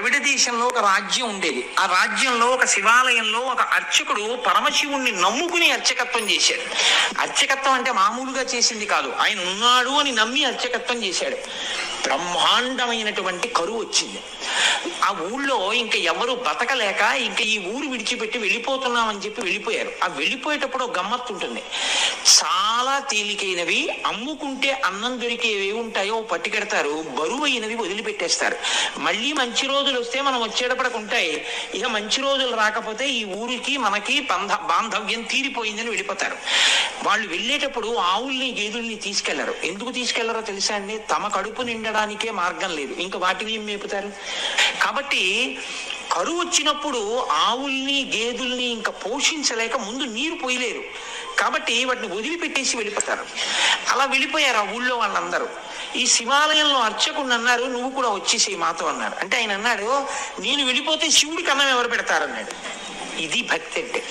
ద్రవిడ దేశంలో ఒక రాజ్యం ఉండేది. ఆ రాజ్యంలో ఒక శివాలయంలో ఒక అర్చకుడు పరమశివుణ్ణి నమ్ముకుని అర్చకత్వం చేశాడు. అర్చకత్వం అంటే మామూలుగా చేసింది కాదు. ఆయన ఉన్నాడు అని నమ్మి అర్చకత్వం చేశాడు. బ్రహ్మాండమైనటువంటి కరువు వచ్చింది. ఆ ఊళ్ళో ఇంకా ఎవరు బతకలేక ఇంకా ఈ ఊరు విడిచిపెట్టి వెళ్ళిపోతున్నామని చెప్పి వెళ్ళిపోయారు. ఆ వెళ్ళిపోయేటప్పుడు ఒక గమ్మత్తు ఉంటుంది. చాలా తేలికైనవి అమ్ముకుంటే అన్నం దొరికేవి ఉంటాయో పట్టుకెడతారు. బరువు అయినవి వదిలిపెట్టేస్తారు. మళ్ళీ మంచి రోజులు వస్తే మనం వచ్చేటప్పటికి ఉంటాయి ఇక మంచి రోజులు రాకపోతే ఈ ఊరికి మనకి బంధ బాంధవ్యం తీరిపోయిందని వెళ్ళిపోతారు. వాళ్ళు వెళ్ళేటప్పుడు ఆవుల్ని గేదుల్ని తీసుకెళ్ళరు. ఎందుకు తీసుకెళ్ళరో తెలుసా అండి? తమ కడుపు నిండా తినడానికే మార్గం లేదు. ఇంకా వాటిని ఏం మేపుతారు? కాబట్టి కరువు వచ్చినప్పుడు ఆవుల్ని గేదెల్ని ఇంకా పోషించలేక ముందు నీరు పోయలేరు. కాబట్టి వాటిని వదిలిపెట్టేసి వెళ్ళిపోతారు. అలా వెళ్ళిపోయారు ఆ ఊళ్ళో వాళ్ళందరూ. ఈ శివాలయంలో అర్చకుడు అన్నారు నువ్వు కూడా వచ్చేసి మాతో అన్నారు. అంటే ఆయన అన్నాడు నేను వెళ్ళిపోతే శివుడికి అన్నం ఎవరు పెడతారన్నాడు ఇది భక్తి అంటే.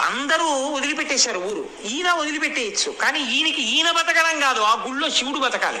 అందరూ వదిలిపెట్టేశారు ఊరు. ఈయన వదిలిపెట్టేయచ్చు. కానీ ఈయనకి ఈయన బతకడం కాదు. ఆ గుళ్ళో శివుడు బతకాలి.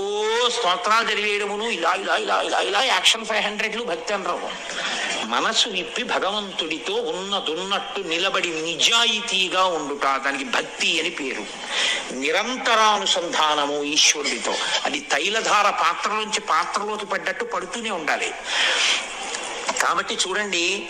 స్తోత్రాలు చదివేయడమును ఇలా ఇలా ఇలా ఇలా ఇలా యాక్షన్ ఫైవ్ హండ్రెడ్లు భక్తి అనరావు మనసు విప్పి భగవంతుడితో ఉన్నదున్నట్టు నిలబడి నిజాయితీగా ఉండుట దానికి భక్తి అని పేరు. నిరంతరానుసంధానము ఈశ్వరుడితో. అది తైలధార పాత్రలోంచి పాత్రలోకి పడ్డట్టు పడుతూనే ఉండాలి. కాబట్టి చూడండి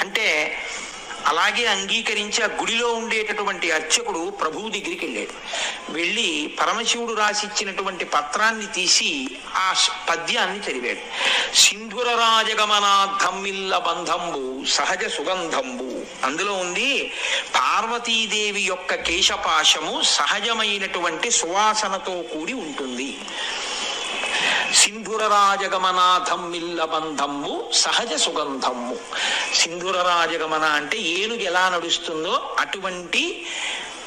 అంటే అలాగే అంగీకరించి ఆ గుడిలో ఉండేటటువంటి అర్చకుడు ప్రభువు దగ్గరికి వెళ్ళాడు. వెళ్ళి పరమశివుడు రాసిచ్చినటువంటి పత్రాన్ని తీసి ఆ పద్యాన్ని చదివాడు. సింధుర రాజగమనార్థమిల్ల బంధంబు సహజ సుగంధంబు. అందులో ఉంది పార్వతీదేవి యొక్క కేశపాశము సహజమైనటువంటి సువాసనతో కూడి ఉంటుంది. సింధుర రాజగమనాథమ్మిల్ల బంధము సహజ సుగంధమ్ము సింధుర రాజగమన అంటే ఏనుగు ఎలా నడుస్తుందో అటువంటి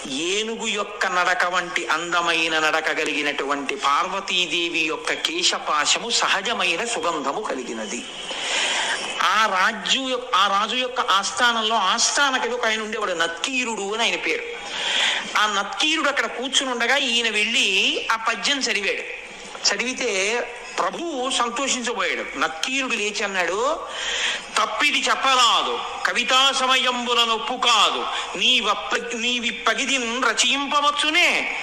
ఏనుగు యొక్క నడక వంటి అందమైన నడక కలిగినటువంటి పార్వతీదేవి యొక్క కేశపాశము సహజమైన సుగంధము కలిగినది. ఆ రాజ్యు యొక్క ఆ రాజు యొక్క ఆస్థానంలో ఆస్థానకి ఒక ఆయన ఉండేవాడు నత్కీరుడు అని ఆయన పేరు. ఆ నత్కీరుడు అక్కడ కూర్చుని ఉండగా ఈయన వెళ్ళి ఆ పద్యం చదివాడు. చదివితే ప్రభువు సంతోషించబోయాడు. నక్కీరుడు లేచి అన్నాడు తప్పిది చెప్పరాదు. కవితా సమయంబుల నొప్పు కాదు నీ వప్ప నీ విప్పగిదిన్ రచయింపవచ్చునే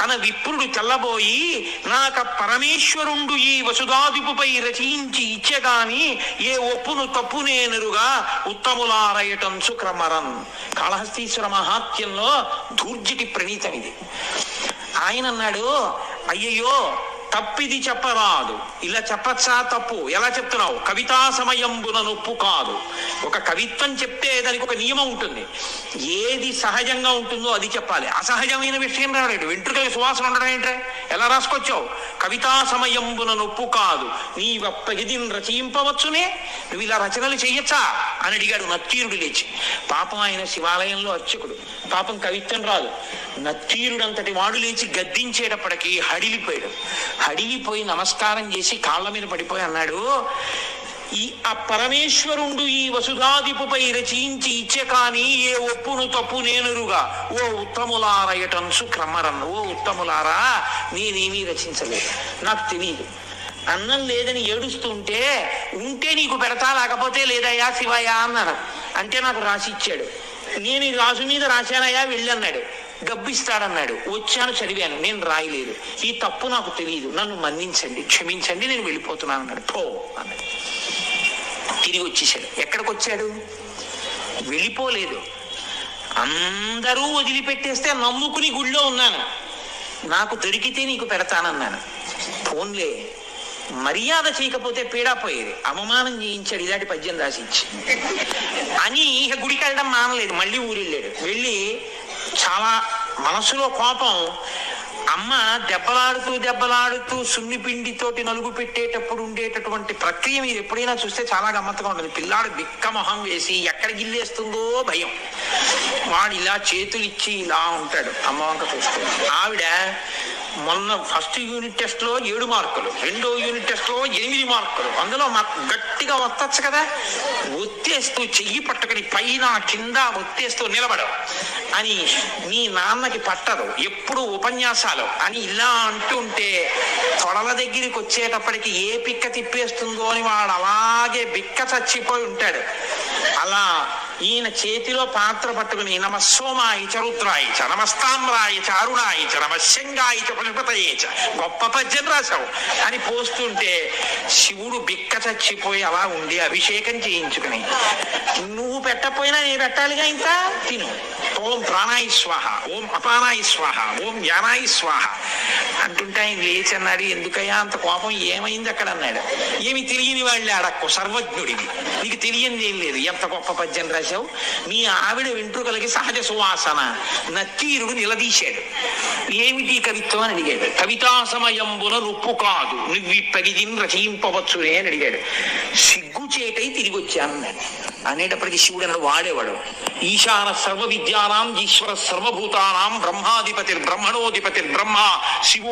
అన విప్రుడు తెల్లబోయి నాక పరమేశ్వరుండు ఈ వసుధాదిపుపై రచయించి ఇచ్చగాని ఏ ఒప్పును తప్పునేనురుగా ఉత్తములారయటం క్రమరన్ కాళహస్తీశ్వర మహాత్యంలో ధూర్జటి ప్రణీతం ఇది ఆయన అన్నాడు అయ్యయ్యో తప్పిది చెప్పరాదు. ఇలా చెప్పచ్చా? తప్పు. ఎలా చెప్తున్నావు? కవితా సమయంబున నొప్పు కాదు. ఒక కవిత్వం చెప్తే దానికి ఒక నియమం ఉంటుంది. ఏది సహజంగా ఉంటుందో అది చెప్పాలి. అసహజమైన విషయం రాలేడు వెంట్రుకల సువాసన ఉండడం ఏంటే ఎలా రాసుకొచ్చావు? కవితా సమయంబున నొప్పు కాదు. నీ వప్పగిదిని రచయింపవచ్చునే నువ్వు ఇలా రచనలు చేయొచ్చా అని అడిగాడు నత్తీరుడు లేచి. పాపం ఆయన శివాలయంలో అర్చకుడు. పాపం కవిత్వం రాదు. నత్తీరుడంతటి వాడు లేచి గద్దించేటప్పటికి హడిలిపోయాడు. హడిలిపోయి నమస్కారం చేసి కాళ్ళ మీద పడిపోయి అన్నాడు ఈ ఆ పరమేశ్వరుండు ఈ వసుధాదిపుపై రచించి ఇచ్చే కానీ ఏ ఒప్పును తప్పు నేనురుగా. ఓ ఉత్తములారయటన్సు క్రమరన్ ఓ ఉత్తములారా నేనేమీ రచించలేదు. నాకు తెలియదు అన్నం లేదని ఏడుస్తుంటే ఉంటే నీకు పెడతా లేకపోతే లేదయ్యా శివయ్యా అన్నాను అంటే నాకు రాసి ఇచ్చాడు. నేను ఈ రాజు మీద రాశానయ్యా వెళ్ళన్నాడు గబ్బిస్తాడన్నాడు. వచ్చాను చదివాను. నేను రాయలేదు. ఈ తప్పు నాకు తెలియదు నన్ను మన్నించండి. క్షమించండి నేను వెళ్ళిపోతున్నాను అన్నాడు పో అన్నాడు. తిరిగి వచ్చేసాడు ఎక్కడికి వచ్చాడు వెళ్ళిపోలేదు. అందరూ వదిలిపెట్టేస్తే నమ్ముకుని గుళ్ళో ఉన్నాను. నాకు దొరికితే నీకు పెడతానన్నాను. ఫోన్లే మర్యాద చేయకపోతే పీడా పోయేది. అవమానం చేయించాడు. ఇలాంటి పద్యం రాసిచ్చి అని ఇక గుడికి వెళ్ళడం మానలేదు. మళ్ళీ ఊరెళ్ళాడు. వెళ్ళి చాలా మనసులో కోపం. అమ్మ దెబ్బలాడుతూ దెబ్బలాడుతూ సున్ని పిండితోటి నలుగు పెట్టేటప్పుడు ఉండేటటువంటి ప్రక్రియ మీరు ఎప్పుడైనా చూస్తే చాలా గమ్మత్తుగా ఉంటుంది. పిల్లాడు బిక్కమొహం వేసి ఎక్కడ గిల్లేస్తుందో భయం. వాడు ఇలా చేతులిచ్చి ఇలా ఉంటాడు. అమ్మ వంక చూస్తూ ఆవిడ మొన్న ఫస్ట్ యూనిట్ టెస్ట్లో ఏడు మార్కులు రెండో యూనిట్ టెస్ట్లో ఎనిమిది మార్కులు. అందులో మాకు గట్టిగా ఒత్తచ్చు కదా. ఒత్తేస్తూ చెయ్యి పట్టుకుని పైన కింద ఒత్తేస్తూ నిలబడవు. అని నీ నాన్నకి పట్టదు. ఎప్పుడు ఉపన్యాసాలు అని ఇలా అంటుంటే తొడల దగ్గరికి వచ్చేటప్పటికి ఏ పిక్క తిప్పేస్తుందో అని వాడు అలాగే బిక్క చచ్చిపోయి ఉంటాడు. అలా ఈయన చేతిలో పాత్ర పట్టుకుని నమ సోమాయ చ రుద్రాయ చ నమస్తామ్రాయ చ అరుణాయ చ నమశంగాయ చ పుష్పతయే చ గొప్ప పద్యం రాశావు. అని పోస్తుంటే శివుడు బిక్క చచ్చిపోయి అలా ఉండి అభిషేకం చేయించుకుని నువ్వు పెట్టపోయినా నేను పెట్టాలిగా ఇంకా తిను. ఓం ప్రాణాయి స్వాహ ఓం అపానాయి స్వాహ ఓం యానాయి స్వాహ. అంటుంటే ఆయన లేచి అన్నాడు ఎందుకయ్యా అంత కోపం ఏమైంది అక్కడ? అన్నాడు. ఏమి తెలియని వాళ్ళే అడక్కు సర్వజ్ఞుడివి. నీకు తెలియంది ఏం లేదు. ఎంత గొప్ప పద్యం రాశావు? మీ ఆవిడ వెంట్రుకలకి సహజ సువాసన. నత్తీరుడు నిలదీశాడు. ఏమిటి కవిత్వం అని అడిగాడు. కవితా సమయంబున నొప్పు కాదు. నువ్వు పెరిగిన రచయింపవచ్చునే అని అడిగాడు. సిగ్గుచేటై తిరిగి వచ్చాను అన్నాడు. అనేటప్పటికి శివుడు అన్నాడు వాడేవాడు. ఈశాన సర్వ విద్యానాం ఈశ్వర సర్వభూతానాం బ్రహ్మాధిపతి బ్రహ్మణోధిపతి బ్రహ్మ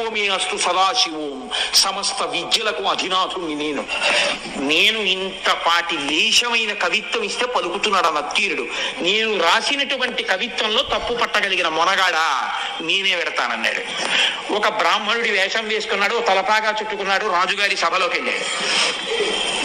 శివోమే అస్తు సదాశివోం. సమస్త విద్యలకు అధినాథుని నేను. నేను ఇంత పాటి లేశమైన కవిత్వం ఇస్తే పలుకుతున్నాడు ఆ నత్తీరుడు. నేను రాసినటువంటి కవిత్వంలో తప్పు పట్టగలిగిన మొనగాడా? నేనే పెడతానన్నాడు. ఒక బ్రాహ్మణుడి వేషం వేసుకున్నాడు తలపాగా చుట్టుకున్నాడు రాజుగారి సభలోకి వెళ్ళాడు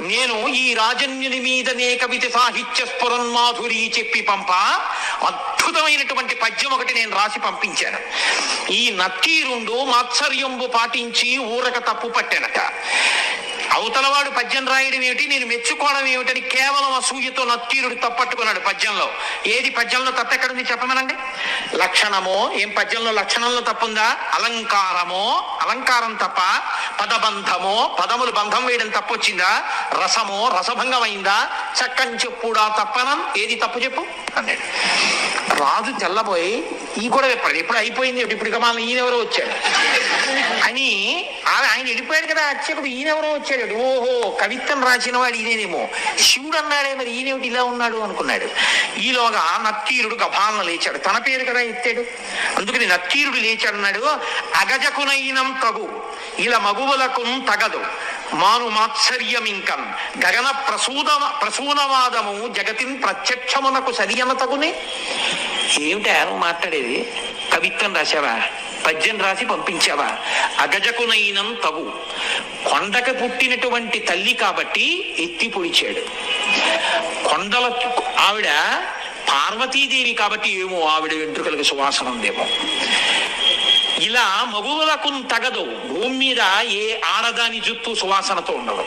నేను ఈ రాజన్యుని మీదనే కవిత సాహిత్య స్ఫురన్మాధురి చెప్పి పంప. అద్భుతమైనటువంటి పద్యం ఒకటి నేను రాసి పంపించాను. ఈ నత్తీరుండు మాత్సర్యంబు పాటించి ఊరక తప్పు పట్టానట. అవతలవాడు పద్యం రాయడం ఏమిటి? నేను మెచ్చుకోవడం ఏమిటని కేవలం అసూయతో నత్తీరుడు తప్పట్టుకున్నాడు పద్యంలో. ఏది పద్యంలో తప్పెక్కడుంది చెప్పమనండి? లక్షణమో ఏం పద్యంలో లక్షణంలో తప్పుందా? అలంకారమో అలంకారం తప్ప పదబంధమో పదములు బంధం వేయడం తప్పొచ్చిందా? రసమో రసభంగం అయిందా చక్కని చెప్పుడా తప్పనం? ఏది తప్పు చెప్పు? అన్నాడు. రాజు తెల్లబోయి ఈ కూడా చెప్పాడు ఎప్పుడు అయిపోయింది? ఇప్పుడు ఇక మన ఈయనెవరో వచ్చాడు? అని ఆయన వెళ్ళిపోయాడు కదా అర్చకుడు ఈయనెవరో వచ్చాడు? ఓహో కవిత్వం రాసిన వాడు ఈయనేమో శివుడు అన్నాడే మరి ఈయనేమిటి ఇలా ఉన్నాడు? అనుకున్నాడు. ఈలోగా నత్తీరుడు గభాలన లేచాడు. తన పేరు కదా ఎత్తాడు? అందుకని నత్తీరుడు లేచాడు అన్నాడు అగజకునైనం తగు ఇలా మగువులకు తగదు మాను మాత్సర్యమింకన్ గగన ప్రసూద ప్రసూనవాదము జగతిన్ ప్రత్యక్షమునకు సరియన తగునే. ఏమిటా నువ్వు మాట్లాడేది? కవిత్వం రాశావా? పద్యం రాసి పంపించావా? అగజకునైనం తగు కొండకు పుట్టినటువంటి తల్లి కాబట్టి ఎత్తి పొడిచాడు. కొండల ఆవిడ పార్వతీదేవి కాబట్టి ఏమో ఆవిడ వెంట్రుకలకు సువాసన ఉందేమో. ఇలా మగువులకు తగదు. భూమి మీద ఏ ఆడదాని జుత్తు సువాసనతో ఉండదు.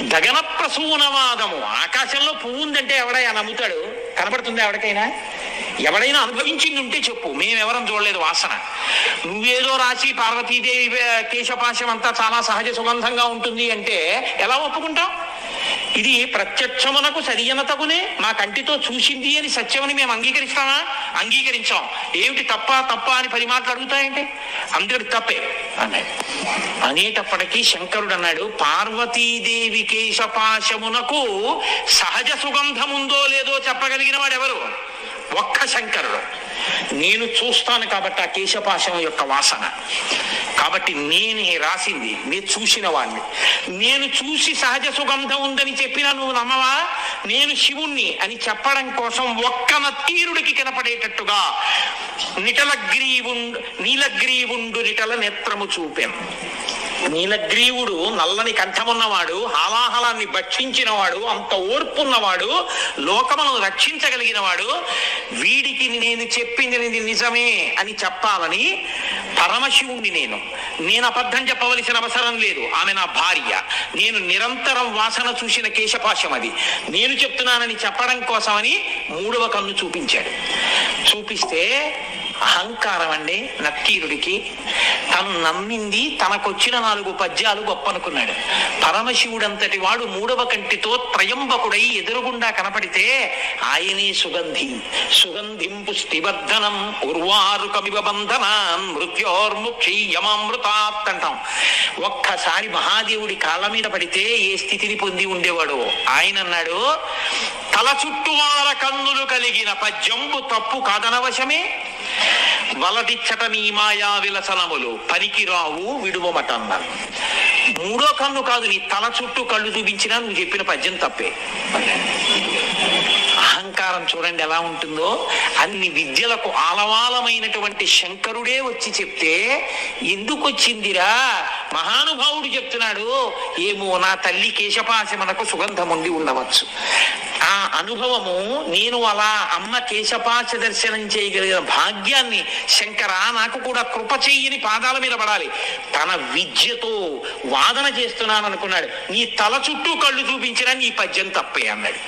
దగన ప్రసూనవాదము ఆకాశంలో పువ్వు ఉందంటే ఎవడైనా నమ్ముతాడు? కనబడుతుంది ఎవరికైనా? ఎవడైనా అనుభవించింది ఉంటే చెప్పు. మేమెవరం చూడలేదు వాసన. నువ్వేదో రాసి పార్వతీదేవి కేశపాశం అంతా చాలా సహజ సుగంధంగా ఉంటుంది అంటే ఎలా ఒప్పుకుంటాం? ఇది ప్రత్యక్షమునకు సరియనతగునే మా కంటితో చూసింది అని సత్యమని మేము అంగీకరిస్తామా? అంగీకరించాం. ఏమిటి తప్ప తప్ప అని పది మాటలు అడుగుతాయంటే? అందరు తప్పే అన్నాడు. అనేటప్పటికీ శంకరుడు అన్నాడు పార్వతీదేవి కేశపాశమునకు సహజ సుగంధముందో లేదో చెప్పగలిగిన వాడు ఎవరు ఒక్క శంకరుడు. నేను చూస్తాను కాబట్టి ఆ కేశపాశం యొక్క వాసన. కాబట్టి నేనే రాసింది నేను చూసిన వాడిని. నేను చూసి సహజ సుగంధం ఉందని చెప్పినా నువ్వు నమ్మవా? నేను శివుణ్ణి అని చెప్పడం కోసం ఒక్క తీరుడికి కనపడేటట్టుగా నిటలగ్రీవుండు నీలగ్రీవుండు నిటల నేత్రము చూపాను నీలగ్రీవుడు నల్లని కంఠమున్నవాడు హాలాహలాన్ని భక్షించినవాడు అంత ఓర్పున్నవాడు లోకమును రక్షించగలిగిన వాడు వీడికి నేను చెప్పింది నిజమే అని చెప్పాలని పరమశివుణ్ణి నేను. నేను అబద్ధం చెప్పవలసిన అవసరం లేదు. ఆమె నా భార్య. నేను నిరంతరం వాసన చూసిన కేశపాశం అది. నేను చెప్తున్నానని చెప్పడం కోసమని మూడవ కన్ను చూపించాడు. చూపిస్తే అహంకారం అండి నక్కీరుడికి. తను నమ్మింది తనకొచ్చిన నాలుగు పద్యాలు గొప్ప అనుకున్నాడు పరమశివుడంతటి వాడు మూడవ కంటితో త్రయంబకుడై ఎదురుగుండా కనపడితే ఆయనే సుగంధి. సుగంధిం పుష్టివర్ధనం ఉర్వారుకమివ బంధన మృత్యోర్ముక్షి యమామృతాత్ అంటాం ఒక్కసారి మహాదేవుడి కాళ్ళ మీద పడితే ఏ స్థితిని పొంది ఉండేవాడు? ఆయన అన్నాడు తల చుట్టువార కన్నులు కలిగిన పద్యంబు తప్పు కాదనవశమే. వలదిచ్చట నీ మాయా విలసనములు పనికి రావు విడువమటన్నారు మూడో కన్ను కాదు నీ తల చుట్టూ కళ్ళు చూపించినా నువ్వు చెప్పిన పద్యం తప్పే. అహంకారం చూడండి ఎలా ఉంటుందో. అన్ని విద్యలకు ఆలవాలమైనటువంటి శంకరుడే వచ్చి చెప్తే ఎందుకు వచ్చిందిరా మహానుభావుడు చెప్తున్నాడు ఏమో నా తల్లి కేశపాశమనకు సుగంధం ఉండి ఉండవచ్చు. ఆ అనుభవము నేను అలా అమ్మ కేశపాశ దర్శనం చేయగలిగిన భాగ్యాన్ని శంకర నాకు కూడా కృప చెయ్యని పాదాల మీద పడాలి. తన విద్యతో వాదన చేస్తున్నాను అనుకున్నాడు నీ తల చుట్టూ కళ్ళు చూపించినా నీ పద్యం తప్పే అన్నాడు.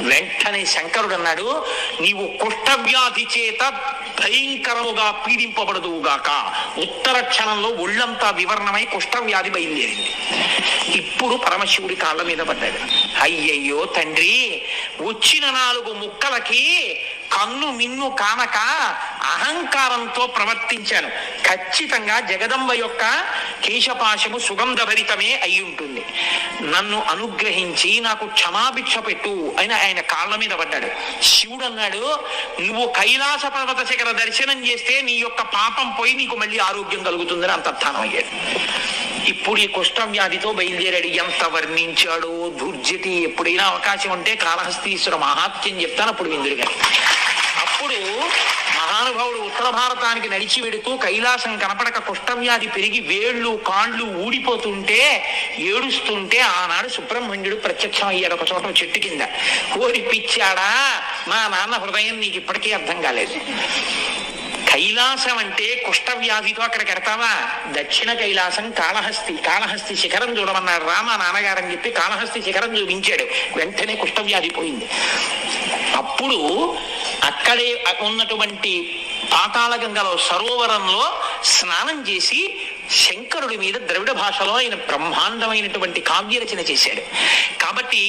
వెంటనే శంకరుడు అన్నాడు నీవు కుష్ఠవ్యాధి చేత భయంకరముగా పీడింపబడదువుగాక. ఉత్తర క్షణంలో ఒళ్ళంతా వివరణమై కుష్ఠవ్యాధి బయలుదేరింది. ఇప్పుడు పరమశివుడి కాళ్ళ మీద పడ్డాడు. అయ్యయ్యో తండ్రి వచ్చిన నాలుగు ముక్కలకి కన్ను మిన్ను కానక అహంకారంతో ప్రవర్తించాను. ఖచ్చితంగా జగదంబ యొక్క కేశపాశము సుగంధభరితమే అయి ఉంటుంది. నన్ను అనుగ్రహించి నాకు క్షమాభిక్ష పెట్టు అని ఆయన కాళ్ళ మీద పడ్డాడు. శివుడు అన్నాడు నువ్వు కైలాస పర్వత శిఖర దర్శనం చేస్తే నీ యొక్క పాపం పోయి నీకు మళ్ళీ ఆరోగ్యం కలుగుతుందని అంతర్థానం అయ్యాడు. ఇప్పుడు ఈ కుష్ఠవ్యాధితో బయలుదేరాడు. ఎంత వర్ణించాడో దుర్జటి ఎప్పుడైనా అవకాశం ఉంటే కాళహస్తీశ్వర మహాత్యం చెప్తాను. అప్పుడు విందుడు గారు అప్పుడు మహానుభావుడు ఉత్తర భారతానికి నడిచి వెడుతూ కైలాసం కనపడక కుష్ఠవ్యాధి పెరిగి వేళ్ళు కాండ్లు ఊడిపోతుంటే ఏడుస్తుంటే ఆనాడు సుబ్రహ్మణ్యుడు ప్రత్యక్షం అయ్యాడు ఒక చోట చెట్టు కింద. కోరిపిచ్చాడా మా నాన్న హృదయం నీకు ఇప్పటికీ అర్థం కాలేదు. కైలాసం అంటే కుష్ఠవ్యాధితో అక్కడ కడతావా దక్షిణ కైలాసం కాళహస్తి కాళహస్తి శిఖరం చూడమన్నాడు రామ నాన్నగారని చెప్పి కాళహస్తి శిఖరం చూపించాడు. వెంటనే కుష్ఠవ్యాధి పోయింది. అప్పుడు అక్కడే ఉన్నటువంటి పాతాళ గంగలో సరోవరంలో స్నానం చేసి శంకరుడి మీద ద్రవిడ భాషలో ఆయన బ్రహ్మాండమైనటువంటి కావ్య రచన చేశాడు. కాబట్టి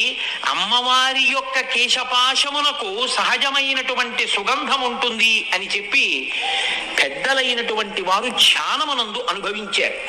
అమ్మవారి యొక్క కేశపాశమునకు సహజమైనటువంటి సుగంధం ఉంటుంది అని చెప్పి పెద్దలైనటువంటి వారు ధ్యానమునందు అనుభవించారు.